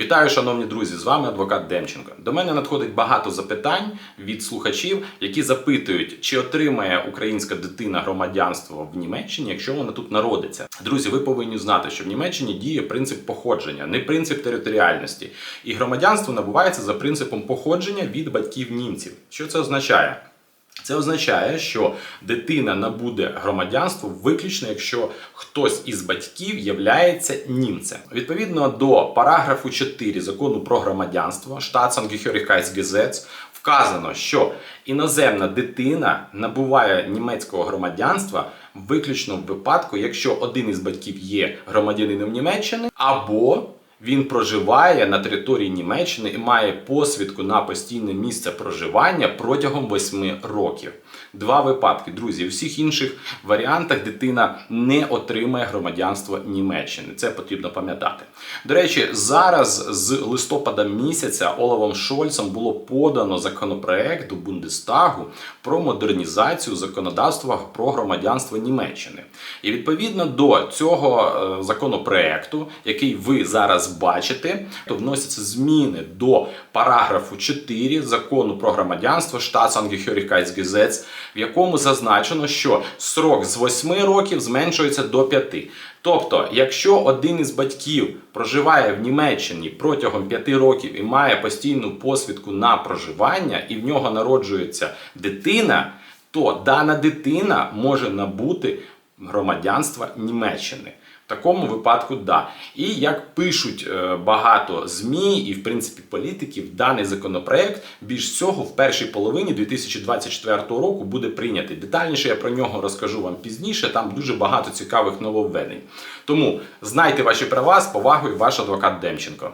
Вітаю, шановні друзі! З вами адвокат Демченко. До мене надходить багато запитань від слухачів, які запитують, чи отримає українська дитина громадянство в Німеччині, якщо вона тут народиться. Друзі, ви повинні знати, що в Німеччині діє принцип походження, не принцип територіальності. І громадянство набувається за принципом походження від батьків німців. Що це означає? Це означає, що дитина набуде громадянство виключно, якщо хтось із батьків являється німцем. Відповідно до параграфу 4 закону про громадянство Staatsangehörigkeitsgesetz вказано, що іноземна дитина набуває німецького громадянства виключно в випадку, якщо один із батьків є громадянином Німеччини або він проживає на території Німеччини і має посвідку на постійне місце проживання протягом 8 років. Два випадки, друзі. У всіх інших варіантах дитина не отримає громадянство Німеччини. Це потрібно пам'ятати. До речі, зараз з листопада місяця Олавом Шольцем було подано законопроект до Бундестагу про модернізацію законодавства про громадянство Німеччини. І відповідно до цього е, законопроекту, який ви зараз бачите, то вносяться зміни до параграфу 4 закону про громадянство Staatsangehörigkeitsgesetz, в якому зазначено, що срок з 8 років зменшується до 5. Тобто, якщо один із батьків проживає в Німеччині протягом 5 років і має постійну посвідку на проживання, і в нього народжується дитина, то дана дитина може набути громадянства Німеччини. Такому випадку да. І як пишуть е, багато ЗМІ і, в принципі, політиків, даний законопроект більш всього в першій половині 2024 року буде прийнятий. Детальніше я про нього розкажу вам пізніше. Там дуже багато цікавих нововведень. Тому знайте ваші права з повагою, ваш адвокат Демченко.